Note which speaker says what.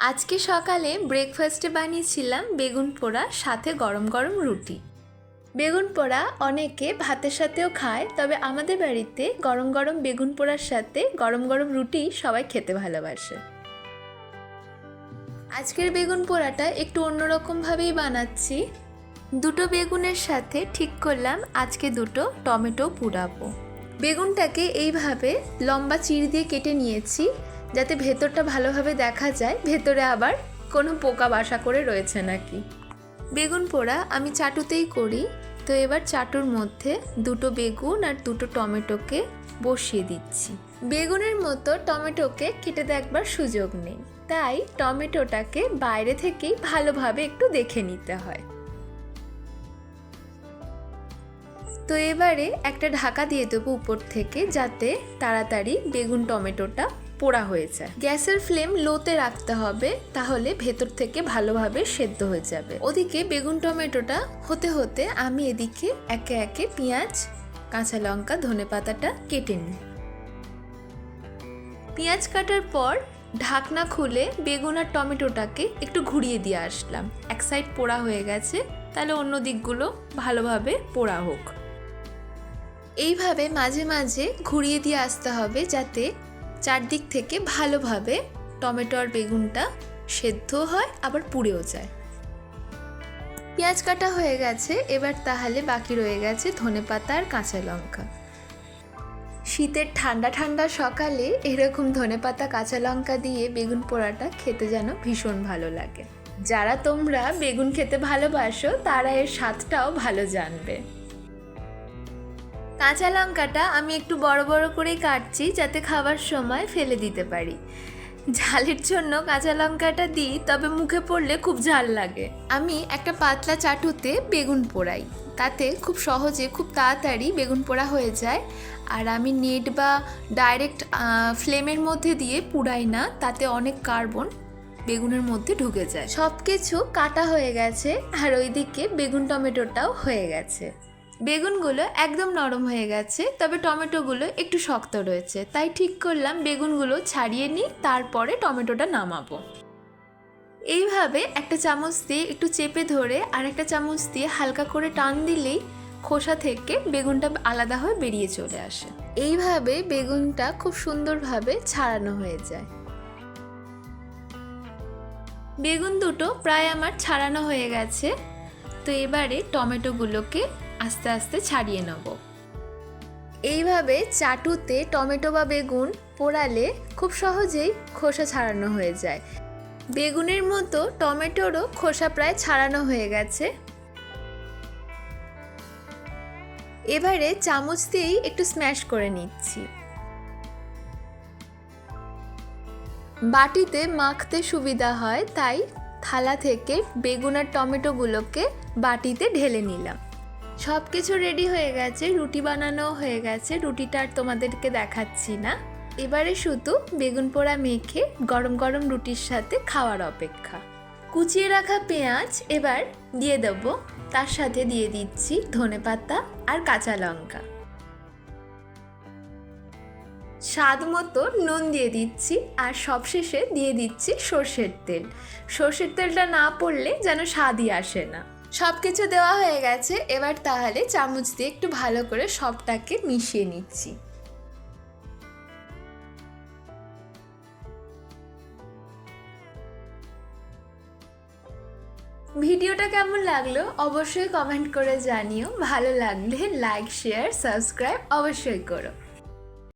Speaker 1: আজকে সকালে ব্রেকফাস্টে বানিয়েছিলাম বেগুন পোড়া, সাথে গরম গরম রুটি। বেগুন পোড়া অনেকে ভাতের সাথেও খায়, তবে আমাদের বাড়িতে গরম গরম বেগুন পোড়ার সাথে গরম গরম রুটি সবাই খেতে ভালোবাসে। আজকের বেগুন পোড়াটা একটু অন্যরকমভাবেই বানাচ্ছি। দুটো বেগুনের সাথে ঠিক করলাম আজকে দুটো টমেটো পুড়াবো। বেগুনটাকে এইভাবে লম্বা চিড় দিয়ে কেটে নিয়েছি। যাতে ভেতরটা ভালোভাবে দেখা যায়, ভেতরে আবার কোনো পোকা বাসা করে রয়েছে নাকি। বেগুন পোড়া আমি চাটুতেই করি, তো এবার চাটুর মধ্যে দুটো বেগুন আর দুটো টমেটোকে বসিয়ে দিচ্ছি। বেগুনের মতো টমেটোকে কেটে দেখবার সুযোগ নেই, তাই টমেটোটাকে বাইরে থেকেই ভালোভাবে একটু দেখে নিতে হয়। তো এবারে একটা ঢাকা দিয়ে দেবো উপর থেকে, যাতে তাড়াতাড়ি বেগুন টমেটোটা পোড়া হয়ে যায় গ্যাসের ফ্লেম লোতে রাখতে হবে, তাহলে ভেতর থেকে ভালোভাবে সেদ্ধ হয়ে যাবে। ওদিকে বেগুন টমেটোটা হতে হতে আমি এদিকে একে একে পেঁয়াজ, কাঁচা লঙ্কা, ধনে পাতাটা কেটে নিই। পেঁয়াজ কাটার পর ঢাকনা খুলে বেগুন আর টমেটোটাকে একটু ঘুরিয়ে দিয়ে আসলাম। এক সাইড পোড়া হয়ে গেছে, তাহলে অন্য দিকগুলো ভালোভাবে পোড়া হোক। এইভাবে মাঝে মাঝে ঘুরিয়ে দিয়ে আসতে হবে যাতে চারদিক থেকে ভালোভাবে টমেটো আর বেগুনটা সেদ্ধ হয়, আবার পুড়েও যায়। পেঁয়াজ কাটা হয়ে গেছে, এবার তাহলে বাকি রয়ে গেছে ধনে পাতা আর কাঁচা লঙ্কা। শীতের ঠান্ডা ঠান্ডা সকালে এরকম ধনে পাতা, কাঁচা লঙ্কা দিয়ে বেগুন পোড়াটা খেতে যেন ভীষণ ভালো লাগে। যারা তোমরা বেগুন খেতে ভালোবাসো, তারা এর স্বাদটাও ভালো জানবে। কাঁচা লঙ্কাটা আমি একটু বড় বড় করেই কাটছি যাতে খাবার সময় ফেলে দিতে পারি। ঝালের জন্য কাঁচা লঙ্কাটা দিই, তবে মুখে পড়লে খুব ঝাল লাগে। আমি একটা পাতলা চাটুতে বেগুন পোড়াই। তাতে খুব সহজে, খুব তাড়াতাড়ি বেগুন পোড়া হয়ে যায়। আর আমি নেট বা ডাইরেক্ট ফ্লেমের মধ্যে দিয়ে পুড়াই না, তাতে অনেক কার্বন বেগুনের মধ্যে ঢুকে যায়। সব কিছু কাটা হয়ে গেছে, আর ওইদিকে বেগুন টমেটোটাও হয়ে গেছে। বেগুনগুলো একদম নরম হয়ে গেছে, তবে টমেটোগুলো একটু শক্ত রয়েছে। তাই ঠিক করলাম বেগুনগুলো ছাড়িয়ে নিই, তারপরে টমেটোটা নামাবো। এইভাবে একটা চামচ দিয়ে একটু চেপে ধরে আর একটা চামচ দিয়ে হালকা করে টান দিলেই খোসা থেকে বেগুনটা আলাদা হয়ে বেরিয়ে চলে আসে। এইভাবে বেগুনটা খুব সুন্দরভাবে ছাড়ানো হয়ে যায়। বেগুন দুটো প্রায় আমার ছাড়ানো হয়ে গেছে। তো এবারে টমেটোগুলোকে আস্তে আস্তে ছাড়িয়ে নেব। এইভাবে চাটুতে টমেটো বা বেগুন পোড়ালে খুব সহজেই খোসা ছাড়ানো হয়ে যায়। বেগুনের মতো টমেটোরও খোসা প্রায় ছাড়ানো হয়ে গেছে। এবারে চামচ দিয়েই একটু স্ম্যাশ করে নিচ্ছি। বাটিতে মাখতে সুবিধা হয়, তাই থালা থেকে বেগুন আর টমেটোগুলোকে বাটিতে ঢেলে নিলাম। সব কিছু রেডি হয়ে গেছে, রুটি বানানো হয়ে গেছে, রুটিটা আর তোমাদেরকে দেখাচ্ছি না। এবারে শুধু বেগুন পোড়া মেখে গরম গরম রুটির সাথে খাওয়ার অপেক্ষা। কুচিয়ে রাখা পেঁয়াজ এবার দিয়ে দেব, তার সাথে দিয়ে দিচ্ছি ধনে পাতা আর কাঁচা লঙ্কা। স্বাদ মতো নুন দিয়ে দিচ্ছি আর সবশেষে দিয়ে দিচ্ছি সর্ষের তেল। সর্ষের তেলটা না পড়লে যেন স্বাদই আসে না। সব কিছু দেওয়া হয়ে গেছে, এবার তাহলে চামচ দিয়ে একটু ভালো করে সবটাকে মিশিয়ে নিচ্ছি। ভিডিওটা কেমন লাগল অবশ্যই কমেন্ট করে জানিও, ভালো লাগলে লাইক, শেয়ার, সাবস্ক্রাইব অবশ্যই করো।